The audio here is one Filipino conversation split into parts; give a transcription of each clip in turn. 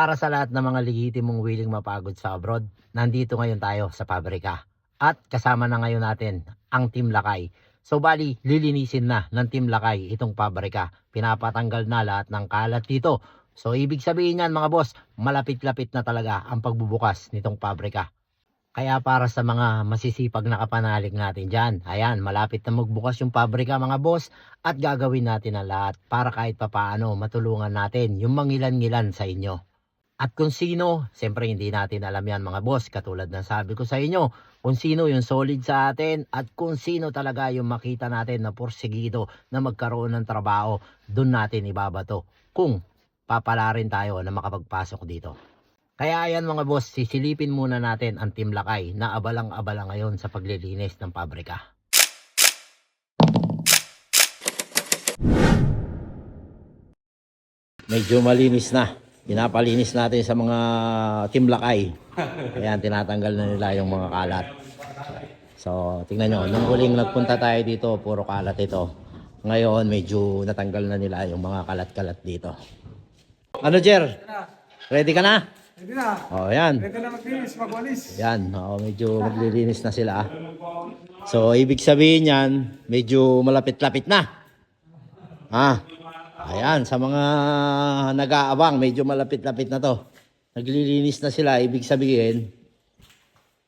para sa lahat ng mga legitimong willing mapagod sa abroad, nandito ngayon tayo sa pabrika. At kasama na ngayon natin ang Team Lakay. So bali, lilinisin na ng Team Lakay itong pabrika. Pinapatanggal na lahat ng kalat dito. So ibig sabihin yan mga boss, malapit-lapit na talaga ang pagbubukas nitong pabrika. Kaya para sa mga masisipag na kapanalig natin dyan, ayan, malapit na magbukas yung pabrika mga boss at gagawin natin ang lahat para kahit papaano matulungan natin yung mangilan-ngilan sa inyo. At kung sino, siyempre hindi natin alam yan mga boss, katulad ng sabi ko sa inyo, kung sino yung solid sa atin at kung sino talaga yung makita natin na porsigido na magkaroon ng trabaho, dun natin ibabato kung papala rin tayo na makapagpasok dito. Kaya ayan mga boss, sisilipin muna natin ang Team Lakay na abalang-abala ngayon sa paglilinis ng pabrika. Medyo malinis na. Pinapalinis natin sa mga Team Lakay. Ayan, tinatanggal na nila yung mga kalat. So, tingnan nyo, nung huling nagpunta tayo dito, puro kalat ito. Ngayon, medyo natanggal na nila yung mga kalat-kalat dito. Ano, Jer? Ready ka na? Hindi na. Oh, yan. Pwede na maglinis, magwalis. Yan, oo, medyo maglilinis na sila. ah. So, ibig sabihin yan, medyo malapit-lapit na. Ah, ayan, sa mga nag-aabang, medyo malapit-lapit na to. Naglilinis na sila, ibig sabihin,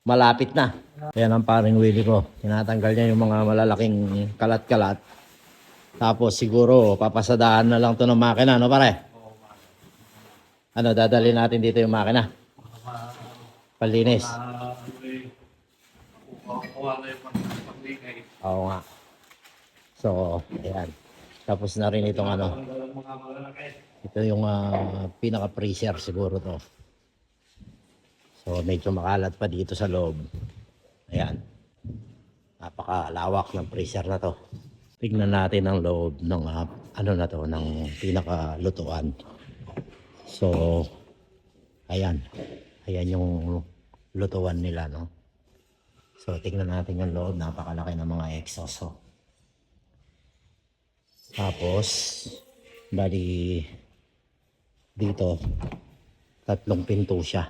malapit na. Ayan ang paring Willie ko. Tinatanggal niya yung mga malalaking kalat-kalat. Tapos siguro, papasadahan na lang to ng makina, no pare? Ano, dadali natin dito yung makina. Palinis. Oo nga. So, ayan. Tapos na rin itong ano. Ito yung ah, pinaka-freezer siguro to. So, medyo makalat pa dito sa loob. Ayan. Napakalawak ng freezer na to. Tignan natin ang loob ng ah, ano na to, ng pinaka-lutuan. So, ayan. Ayan yung lutuan nila, no? So, tingnan natin yung loob. Napakalaki ng mga exhaust. So. Tapos, bali, dito, tatlong pinto siya.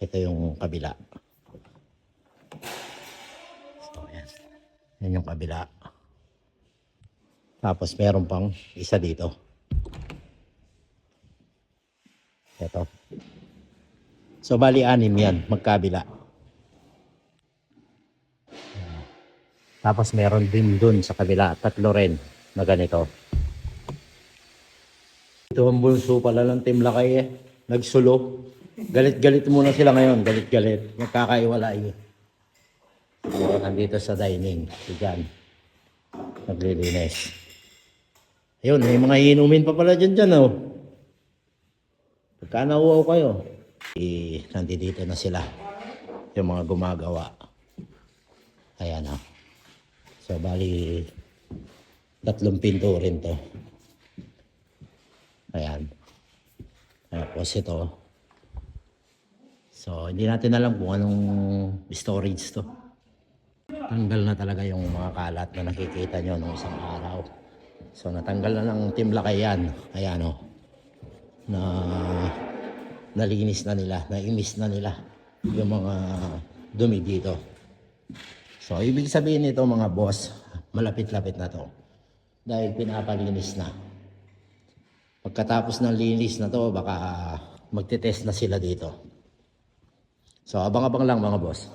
Ito yung kabila. So, ayan. Yan yung kabila. Tapos, meron pang isa dito. Ito. So, bali anim yan, magkabila. Tapos meron din dun sa kabila, tatlo rin na ganito. Ito ang bunso pala ng Team Lakay eh. Nagsulo. Galit-galit muna sila ngayon, galit-galit. Nagkakaiwalay. So, nandito sa dining, si Jan. Naglilinis. Ayun, may mga inumin pa pala dyan dyan oh. Pagka nauwaw kayo, eh, nandito na sila. Yung mga gumagawa. Ayan oh. So, bali, tatlong pinto rin to. Ayan. Tapos ito. So, hindi natin alam kung anong storage to. Tanggal na talaga yung mga kalat na nakikita nyo nung isang araw. So, natanggal na ng Team Lakay yan. Ayan o. Na nalinis na nila, naimis na nila yung mga dumi dito. So, ibig sabihin nito mga boss, malapit-lapit na to. Dahil pinapalinis na. Pagkatapos ng linis na to, baka magte-test na sila dito. So, abang-abang lang mga boss.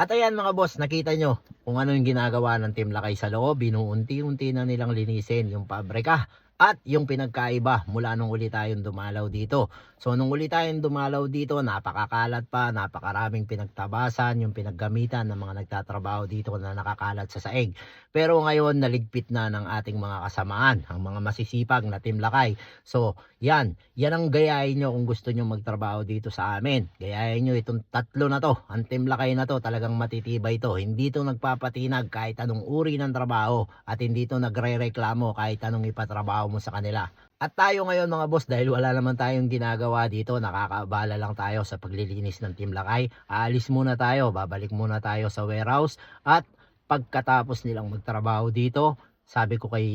At ayan mga boss, nakita nyo kung ano yung ginagawa ng Team Lakay sa loob. Binuunti-unti na nilang linisin yung pabrika. At yung pinagkaiba mula nung uli tayong dumalaw dito. So nung uli tayong dumalaw dito, napakakalat pa, napakaraming pinagtabasan, yung pinaggamitan ng mga nagtatrabaho dito na nakakalat sa saig. Pero ngayon, naligpit na ng ating mga kasamaan, ang mga masisipag na Team Lakay. So yan, yan ang gayahin nyo kung gusto nyo magtrabaho dito sa amin. Gayahin nyo itong tatlo na to, ang Team Lakay na to, talagang matitibay to. Hindi to nagpapatinag kahit anong uri ng trabaho at hindi to nagre-reklamo kahit anong ipatrabaho mo sa kanila. At tayo ngayon mga boss, dahil wala naman tayong ginagawa dito, nakakaabala lang tayo sa paglilinis ng Team Lakay. Aalis muna tayo, babalik muna tayo sa warehouse at pagkatapos nilang magtrabaho dito, sabi ko kay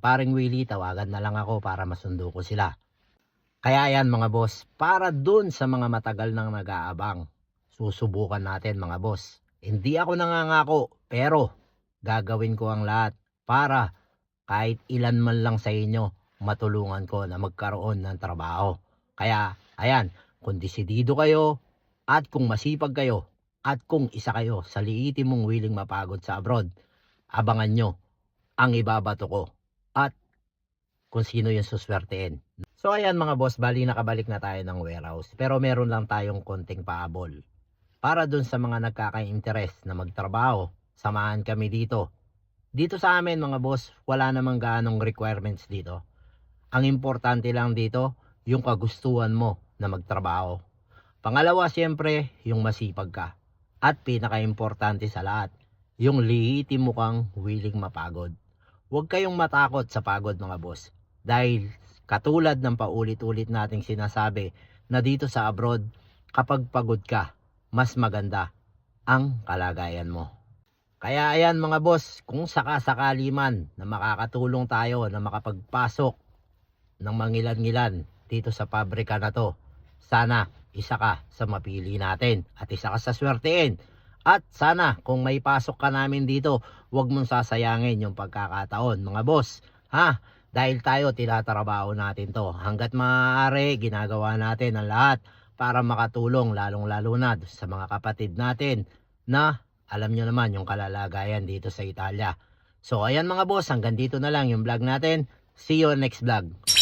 paring Willie, tawagan na lang ako para masundo ko sila. Kaya yan mga boss, para dun sa mga matagal nang nag-aabang, susubukan natin mga boss. Hindi ako nangangako, pero gagawin ko ang lahat para kahit ilan man lang sa inyo, matulungan ko na magkaroon ng trabaho. Kaya, ayan, kung desidido kayo, at kung masipag kayo, at kung isa kayo sa liitin mong willing mapagod sa abroad, abangan nyo ang ibabato ko at kung sino yung suswertein. So ayan mga boss, bali nakabalik na tayo ng warehouse. Pero meron lang tayong konting paabol. Para dun sa mga nagkaka-interest na magtrabaho, samahan kami dito. Dito sa amin mga boss, wala namang gaanong requirements dito. Ang importante lang dito, yung kagustuhan mo na magtrabaho. Pangalawa, siyempre, yung masipag ka. At pinaka-importante sa lahat, yung lihitin mo kang willing mapagod. Huwag kayong matakot sa pagod mga boss. Dahil katulad ng paulit-ulit nating sinasabi na dito sa abroad, kapag pagod ka, mas maganda ang kalagayan mo. Kaya ayan mga boss, kung sakasakali man na makakatulong tayo na makapagpasok ng mangilan-ngilan dito sa pabrika na to, sana isa ka sa mapili natin at isa ka sa swertein. At sana kung may pasok ka namin dito, huwag mong sasayangin yung pagkakataon mga boss. Ha? Dahil tayo tinatrabaho natin to. Hanggat maaari, ginagawa natin ang lahat para makatulong lalong-lalo na sa mga kapatid natin na alam nyo naman yung kalalagayan dito sa Italia. So ayan mga boss, hanggang dito na lang yung vlog natin. See you next vlog.